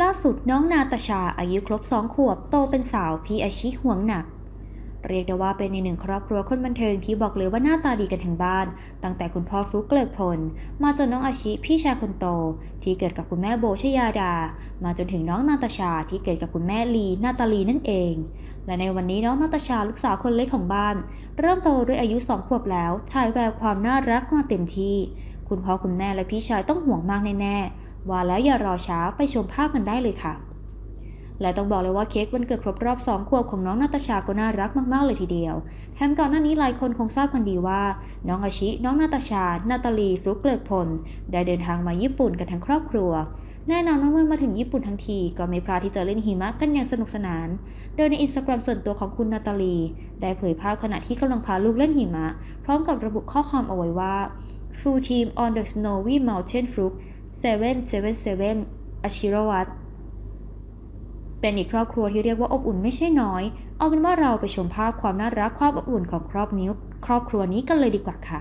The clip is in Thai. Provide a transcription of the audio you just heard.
ล่าสุดน้องนาตาชาอายุครบสองขวบโตเป็นสาวพี่อาชิห่วงหนัก เรียกได้ว่าเป็นในหนึ่งครอบครัวคนบันเทิงที่บอกเลยว่าหน้าตาดีกันทั้งบ้าน ตั้งแต่คุณพ่อฟลุกเกลิกพล มาจนน้องอาชิพี่ชายคนโต ที่เกิดกับคุณแม่โบชยาดา มาจนถึงน้องนาตาชาที่เกิดกับคุณแม่ลีนาตาลีนั่นเอง และในวันนี้น้องนาตาชาลูกสาวคนเล็กของบ้าน เริ่มโตด้วยอายุสองขวบแล้วฉายแววความน่ารักมาเต็มที่ คุณพ่อคุณแม่และพี่ชายต้องห่วงมากแน่ๆว่าแล้วอย่ารอช้าไปชมภาพกันได้เลยค่ะ และต้องบอกเลยว่าเค้กวันเกิดครบรอบ2ขวบของน้องนาตาชาก็น่ารักมากๆเลยทีเดียวแถมก่อนหน้านี้หลายคนคงทราบกันดีว่า น้องอาชิ น้องนาตาชา นาตาลีฟลุกเกลิกพลได้เดินทางมาญี่ปุ่นกันทั้งครอบครัวแน่นอนว่าเมื่อมาถึงญี่ปุ่นทั้งที ก็ไม่พลาดที่จะเล่นหิมะกันอย่างสนุกสนาน โดยในอินสตาแกรมส่วนตัวของคุณนาตาลี ได้เผยภาพขณะที่กำลังพาลูกเล่นหิมะ พร้อมกับระบุข้อความเอาไว้ว่า Full team on the snowy mountain fluke 777 Ashiravat เป็นอีกครอบครัวที่เรียกว่าอบอุ่นไม่ใช่น้อย เอาเป็นว่าเราไปชมภาพความน่ารักความอบอุ่นของครอบนิ้วครอบครัวนี้กันเลยดีกว่าค่ะ